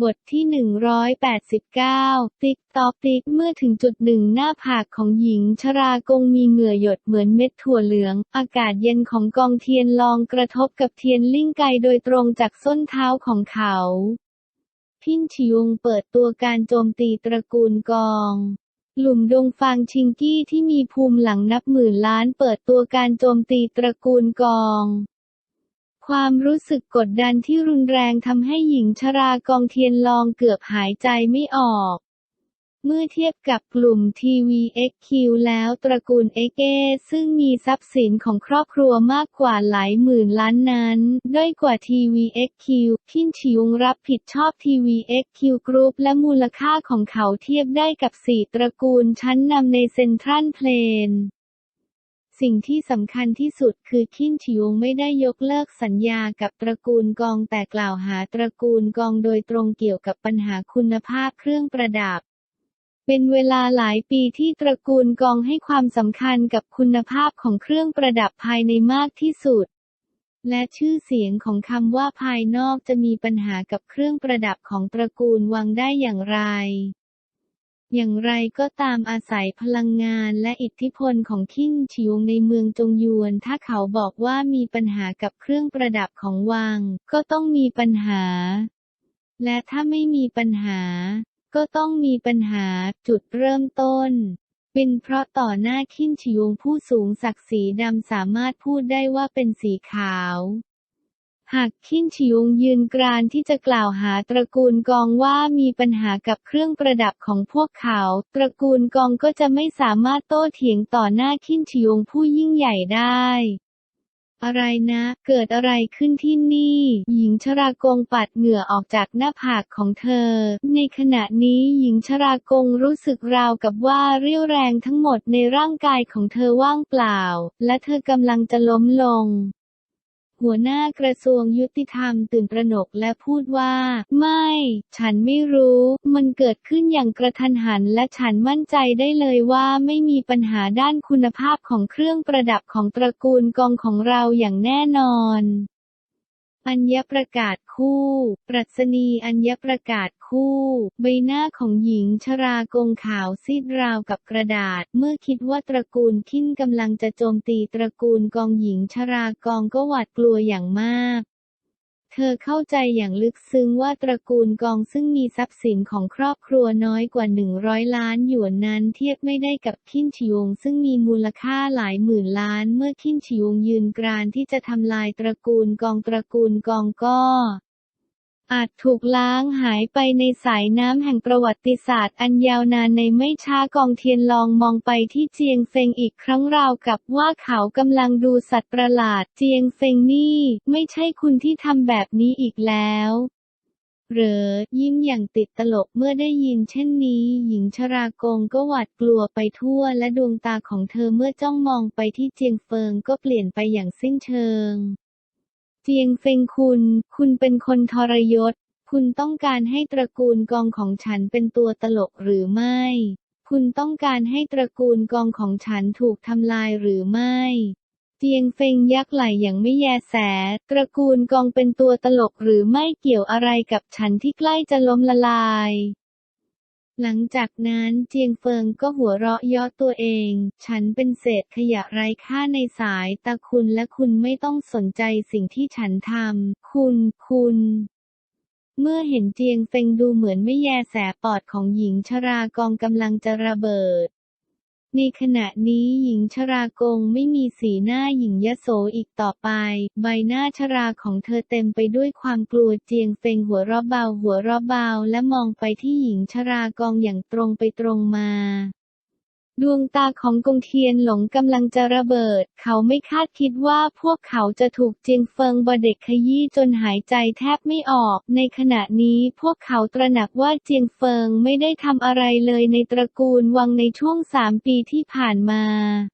บทที่ 189 ติ๊กตอกติ๊กเมื่อถึงจุดหนึ่งหน้าผากของหญิงชรากงมีเหงื่อหยดเหมือนเม็ดถั่วเหลือง อากาศเย็นของกองเทียนลองกระทบกับเทียนลิ่งไกโดยตรงจากส้นเท้าของเขา พินชิยงเปิดตัวการโจมตีตระกูลกองหลุมดงฟางชิงกี้ที่มีภูมิหลังนับหมื่นล้านเปิดตัวการโจมตีตระกูลกอง ความรู้สึกกดดันที่รุนแรงทำให้หญิงชรากองเทียนลองเกือบหายใจไม่ออก เมื่อเทียบกับกลุ่ม TVXQ แล้วตระกูล XA ซึ่งมีทรัพย์สินของครอบครัวมากกว่าหลายหมื่นล้านนั้น ด้อยกว่า TVXQ พินชิยงรับผิดชอบ TVXQ Group และมูลค่าของเขาเทียบได้กับสี่ตระกูลชั้นนำในเซ็นทรัลเพลน สิ่งที่สำคัญที่สุดคือคินชิวงไม่ได้ยกเลิกสัญญากับตระกูลกองแต่กล่าวหาตระกูลกองโดยตรงเกี่ยวกับปัญหาคุณภาพเครื่องประดับ เป็นเวลาหลายปีที่ตระกูลกองให้ความสำคัญกับคุณภาพของเครื่องประดับภายในมากที่สุด และชื่อเสียงของคำว่าภายนอกจะมีปัญหากับเครื่องประดับของตระกูลวังได้อย่างไร อย่างไรก็ตามอาศัยพลังงานและอิทธิพลของคิงชิวงในเมืองจงยวน ถ้าเขาบอกว่ามีปัญหากับเครื่องประดับของวัง ก็ต้องมีปัญหา และถ้าไม่มีปัญหา ก็ต้องมีปัญหาจุดเริ่มต้นเป็นเพราะต่อหน้าคินชิวงผู้สูงศักดิ์ศรีดำสามารถพูดได้ว่าเป็นสีขาว หากคินชิยงยืนกรานที่จะกล่าวหาตระกูลกองว่ามีปัญหากับเครื่องประดับของพวกเขา ตระกูลกองก็จะไม่สามารถโต้เถียงต่อหน้าคินชิยงผู้ยิ่งใหญ่ได้ อะไรนะ เกิดอะไรขึ้นที่นี่ หญิงชรากงปัดเหงื่อออกจากหน้าผากของเธอ ในขณะนี้หญิงชรากงรู้สึกราวกับว่าเรี่ยวแรงทั้งหมดในร่างกายของเธอว่างเปล่า และเธอกำลังจะล้มลง หัวหน้ากระทรวงยุติธรรมตื่นประหนกและพูดว่า ไม่ ฉันไม่รู้ มันเกิดขึ้นอย่างกระทันหันและฉันมั่นใจได้เลยว่าไม่มีปัญหาด้านคุณภาพของเครื่องประดับของตระกูลกองของเราอย่างแน่นอน อัญญประกาศคู่ ปรัชนีอัญญประกาศคู่ ใบหน้าของหญิงชรากงขาวซีดราวกับกระดาษ เมื่อคิดว่าตระกูลขิ้นกำลังจะโจมตีตระกูลกองหญิงชรากองก็หวาดกลัวอย่างมาก เธอเข้าใจอย่างลึกซึ้งว่าตระกูลกองซึ่งมีทรัพย์สินของครอบครัวน้อยกว่า 100 ล้านหยวนนั้นเทียบไม่ได้กับขิ้นชิวงซึ่งมีมูลค่าหลายหมื่นล้านเมื่อขิ้นชิวงยืนกรานที่จะทำลายตระกูลกองตระกูลกองก็ อาจถูกล้างหายไปในสายน้ำแห่งประวัติศาสตร์อันยาวนานในไม่ช้ากองเทียนลองมองไปที่เจียงเฟงอีกครั้งราวกับว่าเขากำลังดูสัตว์ประหลาดเจียงเฟงนี่ ไม่ใช่คุณที่ทำแบบนี้อีกแล้วเหรอยิ้มอย่างติดตลกเมื่อได้ยินเช่นนี้ หญิงชรากงก็หวาดกลัวไปทั่วและดวงตาของเธอเมื่อจ้องมองไปที่เจียงเฟิงก็เปลี่ยนไปอย่างสิ้นเชิง เจียงเฟงคุณ คุณเป็นคนทรยศ คุณต้องการให้ตระกูลกองของฉันเป็นตัวตลกหรือไม่ คุณต้องการให้ตระกูลกองของฉันถูกทำลายหรือไม่เจียงเฟงยักไหลอย่างไม่แยแส ตระกูลกองเป็นตัวตลกหรือไม่เกี่ยวอะไรกับฉันที่ใกล้จะล้มละลาย หลังจากนั้นเจียงเฟิงก็หัวเราะเยาะตัวเอง ฉันเป็นเศษขยะไร้ค่าในสายตาคุณและคุณไม่ต้องสนใจสิ่งที่ฉันทำ คุณ คุณ เมื่อเห็นเจียงเฟิงดูเหมือนไม่แยแสปอดของหญิงชรากองกำลังจะระเบิด ในขณะนี้หญิงชรากงไม่มีสีหน้าหญิงยโสอีกต่อไป ใบหน้าชราของเธอเต็มไปด้วยความกลัวเจียงเฟงหัวเราะเบาหัวเราะเบาและมองไปที่หญิงชรากองอย่างตรงไปตรงมา ดวงตาของกงเทียนหลงกำลังจะระเบิด เขาไม่คาดคิดว่าพวกเขาจะถูกเจียงเฟิงบอเด็กขยี้จนหายใจแทบไม่ออก ในขณะนี้พวกเขาตระหนักว่าเจียงเฟิงไม่ได้ทำอะไรเลยในตระกูลวังในช่วงสามปีที่ผ่านมา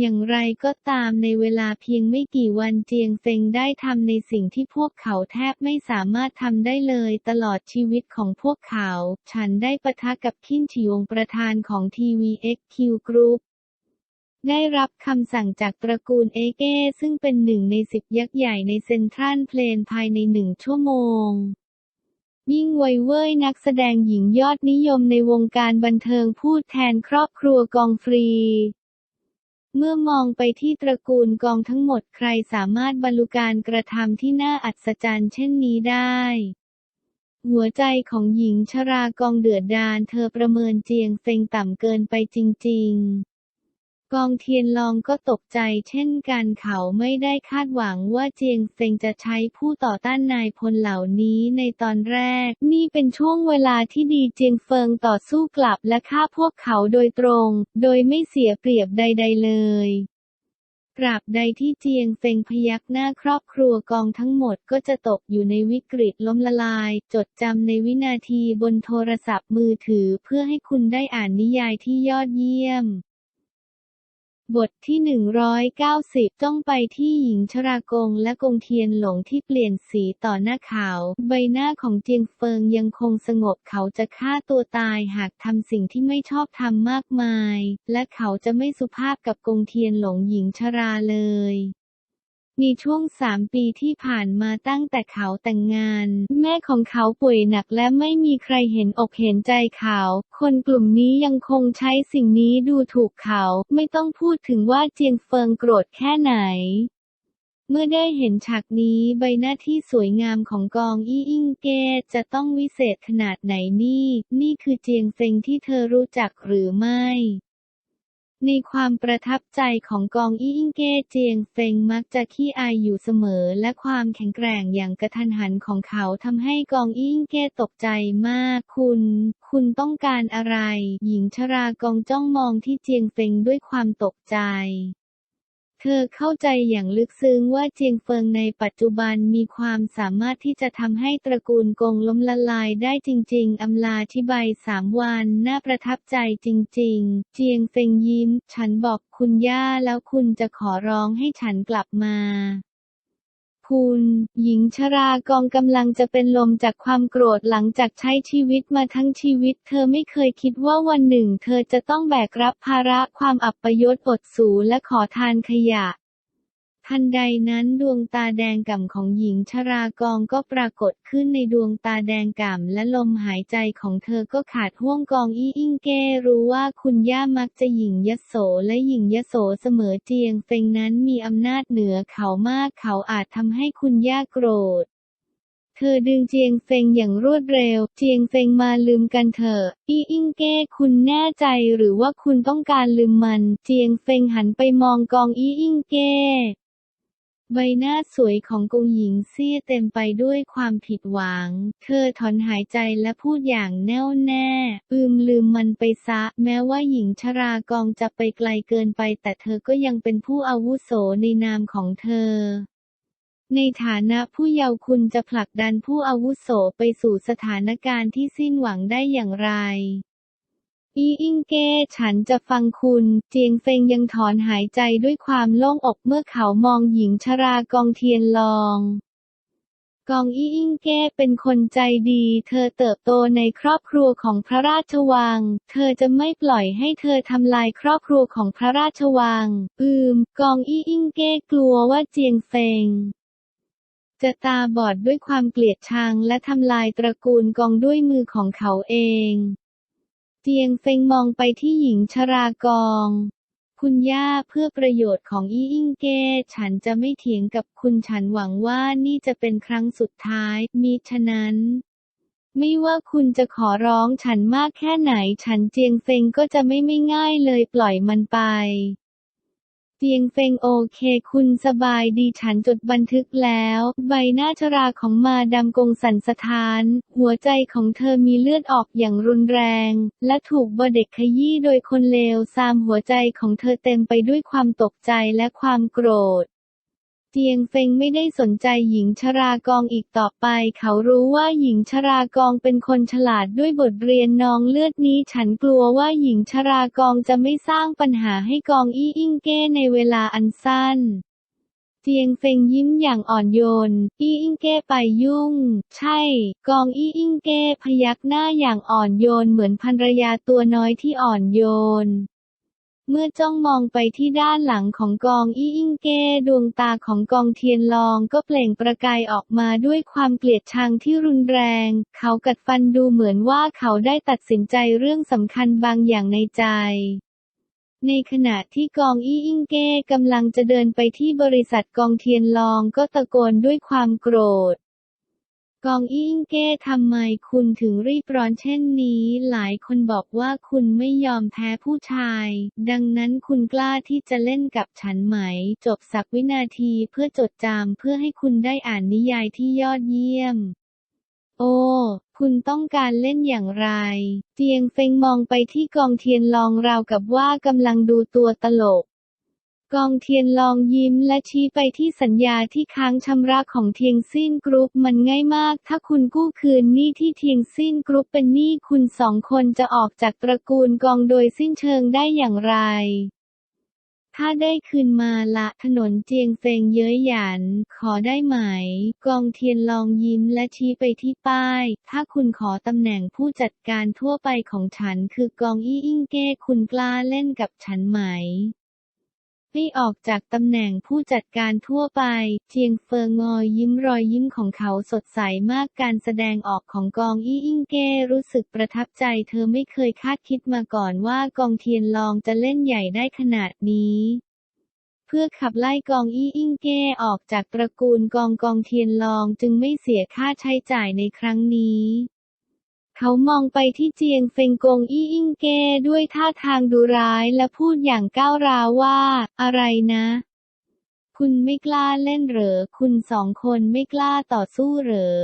อย่างไรก็ตามในเวลาเพียงไม่กี่วันเจียงเฟงได้ทำในสิ่งที่พวกเขาแทบไม่สามารถทำได้เลยตลอดชีวิตของพวกเขา ฉันได้ปะทะกับขิ้นฉิวงประธานของ TVXQ Group ได้รับคำสั่งจากตระกูลเอเก้ซึ่งเป็นหนึ่งในสิบยักษ์ใหญ่ในเซ็นทรัลเพลนภายในหนึ่งชั่วโมงยิ่งไวเว่ยนักแสดงหญิงยอดนิยมในวงการบันเทิงพูดแทนครอบครัวกองฟรี เมื่อมองไปที่ตระกูลกองทั้งหมดใครสามารถบรรลุการกระทำที่น่าอัศจรรย์เช่นนี้ได้ หัวใจของหญิงชรากองเดือดดานเธอประเมินเจียงเซ็งต่ำเกินไปจริง ๆ กองเทียนลองก็ตกใจเช่นกันเขาไม่ได้คาดหวังว่าเจียงเซ็งจะใช้ผู้ต่อต้านนายพลเหล่านี้ในตอนแรก นี่เป็นช่วงเวลาที่ดีเจียงเฟิงต่อสู้กลับและฆ่าพวกเขาโดยตรง โดยไม่เสียเปรียบใด ๆ เลยตราบใดที่เจียงเฟงพยักหน้าครอบครัวกองทั้งหมดก็จะตกอยู่ในวิกฤตล้มละลาย จดจำในวินาทีบนโทรศัพท์มือถือเพื่อให้คุณได้อ่านนิยายที่ยอดเยี่ยม บทที่ 190 ต้องไปที่หญิงชรากงและกงเทียนหลงที่เปลี่ยนสีต่อหน้าเขา ใบหน้าของเจียงเฟิงยังคงสงบเขาจะฆ่าตัวตายหากทำสิ่งที่ไม่ชอบทำมากมาย และเขาจะไม่สุภาพกับกงเทียนหลงหญิงชราเลย มีช่วงสามปีที่ผ่านมาตั้งแต่เขาแต่งงาน แม่ของเขาป่วยหนักและไม่มีใครเห็นอกเห็นใจเขา คนกลุ่มนี้ยังคงใช้สิ่งนี้ดูถูกเขา ไม่ต้องพูดถึงว่าเจียงเฟิงโกรธแค่ไหนเมื่อได้เห็นฉากนี้ใบหน้าที่สวยงามของกองอี้อิงเกตจะต้องวิเศษขนาดไหนนี่ นี่คือเจียงเซ็งที่เธอรู้จักหรือไม่ ในความประทับใจของกองอี้อิงเก้เจียงเฟงมักจะขี้อายอยู่เสมอ และความแข็งแกร่งอย่างกระทันหันของเขาทำให้กองอี้อิงเก้ตกใจมาก คุณ คุณต้องการอะไร หญิงชรากองจ้องมองที่เจียงเฟงด้วยความตกใจ เธอเข้าใจอย่างลึกซึ้งว่าเจียงเฟิงในปัจจุบันมีความสามารถที่จะทำให้ตระกูลกงล้มละลายได้จริง ๆ อำลาที่ใบสามวัน น่าประทับใจจริง ๆ เจียงเฟิงยิ้ม ฉันบอกคุณย่าแล้วคุณจะขอร้องให้ฉันกลับมา คุณ หญิงชรากองกำลังจะเป็นลมจากความโกรธหลังจากใช้ชีวิตมาทั้งชีวิต เธอไม่เคยคิดว่าวันหนึ่ง เธอจะต้องแบกรับภาระความอับปยศอดสูและขอทานขยะ ทันใดนั้นดวงตาแดงก่ำของหญิงชรากองก็ปรากฏขึ้นในดวงตาแดงก่ำและลมหายใจของเธอก็ขาดห่วงกองอี้อิงเก้รู้ว่าคุณย่ามักจะหญิงยโสและหญิงยโสเสมอเจียงเฟงนั้นมีอำนาจเหนือเขามากเขาอาจทำให้คุณย่าโกรธเธอดึงเจียงเฟงอย่างรวดเร็ว เจียงเฟงมาลืมกันเถอะอีอิงเก้คุณแน่ใจหรือว่าคุณต้องการลืมมัน เจียงเฟงหันไปมองกองอีอิงเก้ ใบหน้าสวยของกงหญิงเซี่ยเต็มไปด้วยความผิดหวัง เธอถอนหายใจและพูดอย่างแน่วแน่ อืมลืมมันไปซะ แม้ว่าหญิงชรากองจะไปไกลเกินไป แต่เธอก็ยังเป็นผู้อาวุโสในนามของเธอในฐานะผู้เยาว์คุณจะผลักดันผู้อาวุโสไปสู่สถานการณ์ที่สิ้นหวังได้อย่างไร อีอิงเก้ฉันจะฟังคุณ เจียงเฟงยังถอนหายใจด้วยความโล่งอกเมื่อเขามองหญิงชรากองเทียนลอง กองอี้อิงเก้เป็นคนใจดี เธอเติบโตในครอบครัวของพระราชวัง เธอจะไม่ปล่อยให้เธอทำลายครอบครัวของพระราชวัง อืม กองอี้อิงเก้กลัวว่าเจียงเฟงจะตาบอดด้วยความเกลียดชังและทำลายตระกูลกองด้วยมือของเขาเอง เจียงเฟงมองไปที่หญิงชรากองคุณย่าเพื่อประโยชน์ของอี้อิงเก้ ฉันจะไม่เถียงกับคุณฉันหวังว่านี่จะเป็นครั้งสุดท้ายมิฉะนั้น ไม่ว่าคุณจะขอร้องฉันมากแค่ไหน ฉันเจียงเฟงก็จะไม่ไม่ง่ายเลยปล่อยมันไป เตียงเฟงโอเค คุณสบายดีฉันจดบันทึกแล้ว ใบหน้าชราของมาดามกงสันสถาน หัวใจของเธอมีเลือดออกอย่างรุนแรง และถูกบเด็กขยี้โดยคนเลวซามหัวใจของเธอเต็มไปด้วยความตกใจและความโกรธ เจียงเฟงไม่ได้สนใจหญิงชรากองอีกต่อไป เขารู้ว่าหญิงชรากองเป็นคนฉลาดด้วยบทเรียนนองเลือดนี้ ฉันกลัวว่าหญิงชรากองจะไม่สร้างปัญหาให้กองอี้อิงเก้ในเวลาอันสั้นเจียงเฟงยิ้มอย่างอ่อนโยน อี้อิงเก้ไปยุ่ง ใช่ กองอี้อิงเก้พยักหน้าอย่างอ่อนโยนเหมือนภรรยาตัวน้อยที่อ่อนโยน เมื่อจ้องมองไปที่ด้านหลังของกองอี้อิงเก้ดวงตาของกองเทียนลองก็เปล่งประกายออกมาด้วยความเกลียดชังที่รุนแรง เขากัดฟันดูเหมือนว่าเขาได้ตัดสินใจเรื่องสำคัญบางอย่างในใจในขณะที่กองอี้อิงเก้กำลังจะเดินไปที่บริษัทกองเทียนลองก็ตะโกนด้วยความโกรธ กองอิงเก้ทำไมคุณถึงรีบร้อนเช่นนี้ หลายคนบอกว่าคุณไม่ยอมแพ้ผู้ชาย ดังนั้นคุณกล้าที่จะเล่นกับฉันไหม จบสักวินาทีเพื่อจดจำเพื่อให้คุณได้อ่านนิยายที่ยอดเยี่ยม โอ้คุณต้องการเล่นอย่างไรเจียงเฟงมองไปที่กองเทียนลองราวกับว่ากำลังดูตัวตลก กองเทียนลองยิ้มและชี้ไปที่สัญญาที่ค้างชำระของเทียงซินกรุ๊ปมันง่ายมาก ถ้าคุณกู้คืนหนี้ที่เทียงซินกรุ๊ปเป็นหนี้คุณสองคนจะออกจากตระกูลกองโดยสิ้นเชิงได้อย่างไร ถ้าได้คืนมาละถนนเจียงเฟงเย้ยหยัน ขอได้ไหม กองเทียนลองยิ้มและชี้ไปที่ป้าย ถ้าคุณขอตำแหน่งผู้จัดการทั่วไปของฉันคือกองอี้อิงเก้คุณกล้าเล่นกับฉันไหม ให้ออกจากตำแหน่งผู้จัดการทั่วไปเจียงเฟิงงอยยิ้มรอยยิ้มของเขาสดใสมากการแสดงออกของกองอี้อิงเก้รู้สึกประทับใจ เธอไม่เคยคาดคิดมาก่อนว่ากองเทียนลองจะเล่นใหญ่ได้ขนาดนี้เพื่อขับไล่กองอี้อิงเก้ออกจากตระกูลกองกองเทียนลองจึงไม่เสียค่าใช้จ่ายในครั้งนี้ เขามองไปที่เจียงเฟงกงอี้อิงเก้ด้วยท่าทางดุร้ายและพูดอย่างก้าวร้าวว่า อะไรนะ คุณไม่กล้าเล่นเหรอ คุณสองคนไม่กล้าต่อสู้เหรอ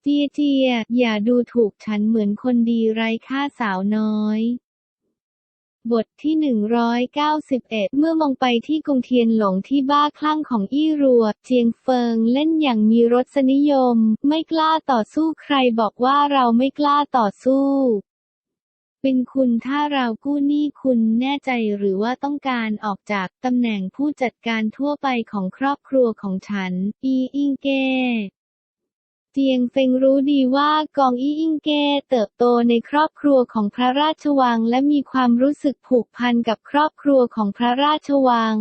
เจียเจีย อย่าดูถูกฉันเหมือนคนดีไร้ค่าสาวน้อย บทที่ 191 เมื่อมองไปที่กงเทียนหลงที่บ้าคลั่งของอี้รัว เจียงเฟิงเล่นอย่างมีรสนิยม ไม่กล้าต่อสู้ใครบอกว่าเราไม่กล้าต่อสู้ เป็นคุณถ้าเรากู้หนี้คุณแน่ใจหรือว่าต้องการออกจากตำแหน่งผู้จัดการทั่วไปของครอบครัวของฉัน อีอิงเก เจียงเฟงรู้ดีว่ากองอี้อิงเกเติบโตในครอบครัวของพระราชวังและมีความรู้สึกผูกพันกับครอบครัวของพระราชวัง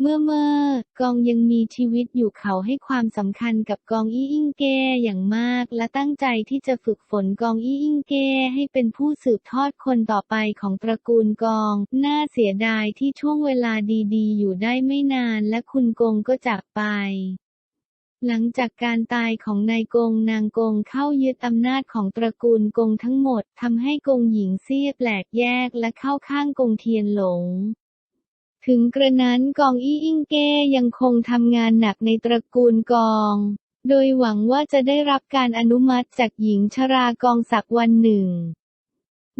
เมื่อเมื่อกองยังมีชีวิตอยู่เขาให้ความสำคัญกับกองอี้อิงเกอย่างมากและตั้งใจที่จะฝึกฝนกองอี้อิงเกให้เป็นผู้สืบทอดคนต่อไปของตระกูลกอง น่าเสียดายที่ช่วงเวลาดีๆ อยู่ได้ไม่นานและคุณกงก็จากไป หลังจากการตายของนายกงนางกงเข้ายึดอำนาจของตระกูลกงทั้งหมดทำให้กงหญิงเซี่ยแปลกแยกและเข้าข้างกงเทียนหลง ถึงกระนั้นกองอี้อิงเก้ยังคงทำงานหนักในตระกูลกอง โดยหวังว่าจะได้รับการอนุมัติจากหญิงชรากองศักวันหนึ่ง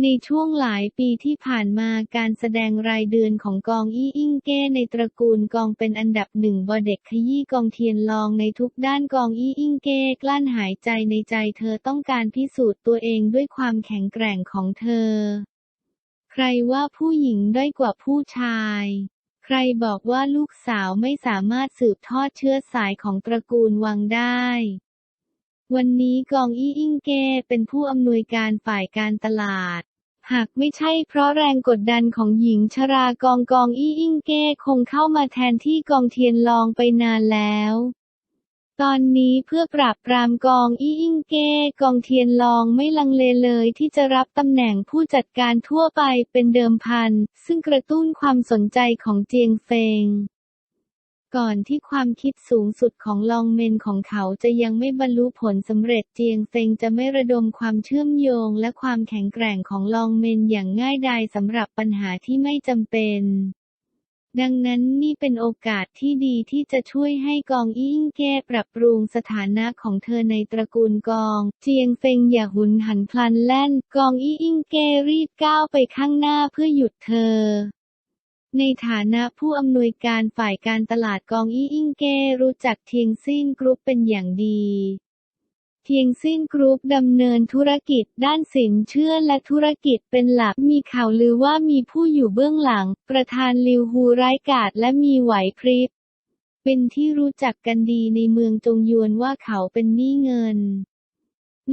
ในช่วงหลายปีที่ผ่านมาการแสดงรายเดือนของกองอี้อิงเก้ในตระกูลกองเป็นอันดับหนึ่งบอเด็กขยี้กองเทียนลองในทุกด้านกองอี้อิงเก้กลั้นหายใจในใจเธอต้องการพิสูจน์ตัวเองด้วยความแข็งแกร่งของเธอ ใครว่าผู้หญิงด้อยกว่าผู้ชาย ใครบอกว่าลูกสาวไม่สามารถสืบทอดเชื้อสายของตระกูลวังได้ วันนี้กองอี้อิงเกเป็นผู้อำนวยการฝ่ายการตลาด หากไม่ใช่เพราะแรงกดดันของหญิงชรากองกองอี้อิงเก้คงเข้ามาแทนที่กองเทียนลองไปนานแล้ว ตอนนี้เพื่อปราบปรามกองอี้อิงเก้กองเทียนลองไม่ลังเลเลยที่จะรับตำแหน่งผู้จัดการทั่วไปเป็นเดิมพัน ซึ่งกระตุ้นความสนใจของเจียงเฟง ก่อนที่ความคิดสูงสุดของลองเมนของเขาจะยังไม่บรรลุผลสำเร็จเจียงเฟงจะไม่ระดมความเชื่อมโยงและความแข็งแกร่งของลองเมนอย่างง่ายดายสำหรับปัญหาที่ไม่จำเป็น ดังนั้นนี่เป็นโอกาสที่ดีที่จะช่วยให้กองอี้อิงแก้ปรับปรุงสถานะของเธอในตระกูลกอง เจียงเฟงอย่าหุนหันพลันแล่น กองอี้อิงแก้รีบก้าวไปข้างหน้าเพื่อหยุดเธอ ในฐานะผู้อำนวยการฝ่ายการตลาดกองอี้อิงเก้รู้จักเทียงซินกรุ๊ปเป็นอย่างดีเทียงซินกรุ๊ปดำเนินธุรกิจด้านสินเชื่อและธุรกิจเป็นหลักมีข่าวลือว่ามีผู้อยู่เบื้องหลัง ประธานลิวฮูร้ายกาจและมีไหวพริบ เป็นที่รู้จักกันดีในเมืองจงยวนว่าเขาเป็นหนี้เงิน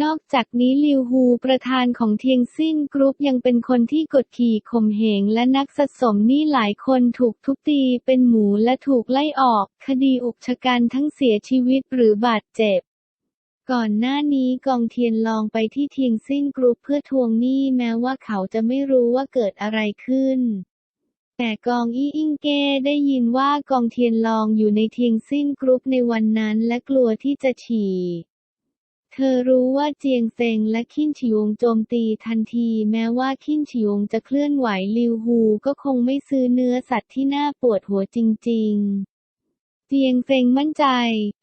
นอกจากนี้ลิวฮูประธานของเทียงซิ่นกรุ๊ปยังเป็นคนที่กดขี่ข่มเหงและนักสะสมนี้หลายคนถูกทุบตีเป็นหมูและถูกไล่ออก คดีอุกชะกันทั้งเสียชีวิตหรือบาดเจ็บก่อนหน้านี้กองเทียนลองไปที่เทียงซิ่นกรุ๊ปเพื่อทวงหนี้แม้ว่าเขาจะไม่รู้ว่าเกิดอะไรขึ้น แต่กองอี้อิงเก้ได้ยินว่ากองเทียนลองอยู่ในเทียงซิ่นกรุ๊ปในวันนั้นและกลัวที่จะฉี่ ธอรู้ว่าเจียงเซงและขิ้นฉิวงโจมตีทันที แม้ว่าขิ้นฉิวงจะเคลื่อนไหวลิวฮูก็คงไม่ซื้อเนื้อสัตว์ที่น่าปวดหัวจริง ๆ เจียงเซงมั่นใจ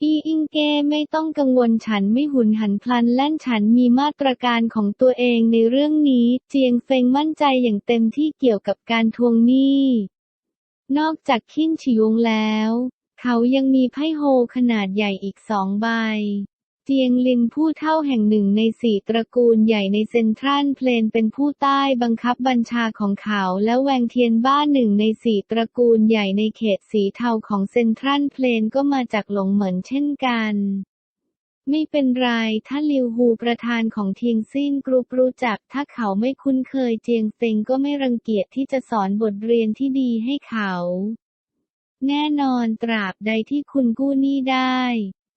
อีอิงเก้ไม่ต้องกังวลฉันไม่หุนหันพลันแล่นฉันมีมาตรการของตัวเองในเรื่องนี้ เจียงเซงมั่นใจอย่างเต็มที่เกี่ยวกับการทวงหนี้ นอกจากขิ้นฉิวงแล้ว เขายังมีไพ่โฮขนาดใหญ่อีกสองใบ เจียงลินผู้เท่าแห่งหนึ่งในสี่ตระกูลใหญ่ในเซ็นทรัลเพลนเป็นผู้ใต้บังคับบัญชาของเขา และแวงเทียนบ้านหนึ่งในสี่ตระกูลใหญ่ในเขตสีเทาของเซ็นทรัลเพลนก็มาจากหลงเหมือนเช่นกันไม่เป็นไร ถ้าลิวฮูประธานของเทียงซิ่นกรุ๊ปรู้จัก ถ้าเขาไม่คุ้นเคยเจียงเซ็งก็ไม่รังเกียจที่จะสอนบทเรียนที่ดีให้เขา แน่นอนตราบใดที่คุณกู้หนี้ได้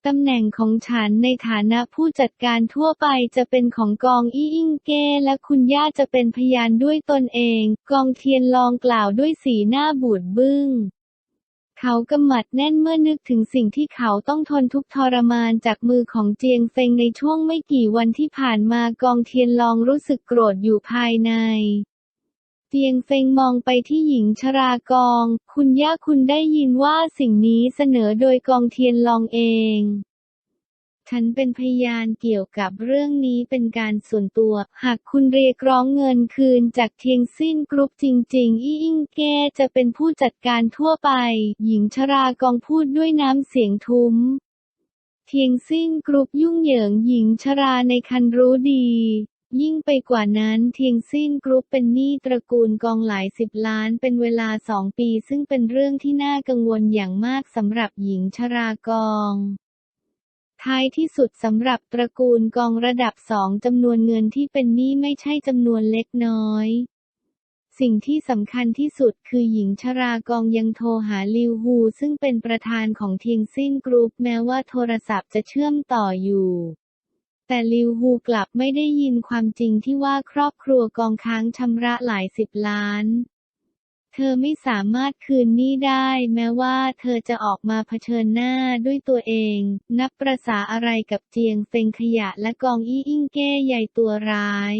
ตำแหน่งของฉันในฐานะผู้จัดการทั่วไปจะเป็นของกองอี้อิงเก้และคุณย่าจะเป็นพยานด้วยตนเอง กองเทียนลองกล่าวด้วยสีหน้าบูดบึ้ง เขากำหมัดแน่นเมื่อนึกถึงสิ่งที่เขาต้องทนทุกทรมานจากมือของเจียงเฟงในช่วงไม่กี่วันที่ผ่านมากองเทียนลองรู้สึกโกรธอยู่ภายใน เจียงเฟงมองไปที่หญิงชรากอง คุณย่าคุณได้ยินว่าสิ่งนี้เสนอโดยกองเทียนลองเอง ฉันเป็นพยานเกี่ยวกับเรื่องนี้เป็นการส่วนตัว หากคุณเรียกร้องเงินคืนจากเทียงซิ่นกรุ๊ปจริง ๆ อี้อิงแกจะเป็นผู้จัดการทั่วไป หญิงชรากองพูดด้วยน้ำเสียงทุ้ม เทียงซิ่นกรุ๊ปยุ่งเหยิงหญิงชราในคันรู้ดี ยิ่งไปกว่านั้นเทียงซิ่นกรุ๊ปเป็นหนี้ตระกูลกองหลายสิบล้านเป็นเวลาสองปี ซึ่งเป็นเรื่องที่น่ากังวลอย่างมากสำหรับหญิงชรากองท้ายที่สุดสำหรับตระกูลกองระดับสองจำนวนเงินที่เป็นหนี้ไม่ใช่จำนวนเล็กน้อย สิ่งที่สำคัญที่สุดคือหญิงชรากองยังโทรหาลิวฮูซึ่งเป็นประธานของเทียงซิ่นกรุ๊ปแม้ว่าโทรศัพท์จะเชื่อมต่ออยู่ แต่ลิวฮูกลับไม่ได้ยินความจริงที่ว่าครอบครัวกองค้างชำระหลายสิบล้าน เธอไม่สามารถคืนหนี้ได้ แม้ว่าเธอจะออกมาเผชิญหน้าด้วยตัวเอง นับประษาอะไรกับเจียงเฟงขยะและกองอี้อิงเก้ใหญ่ตัวร้าย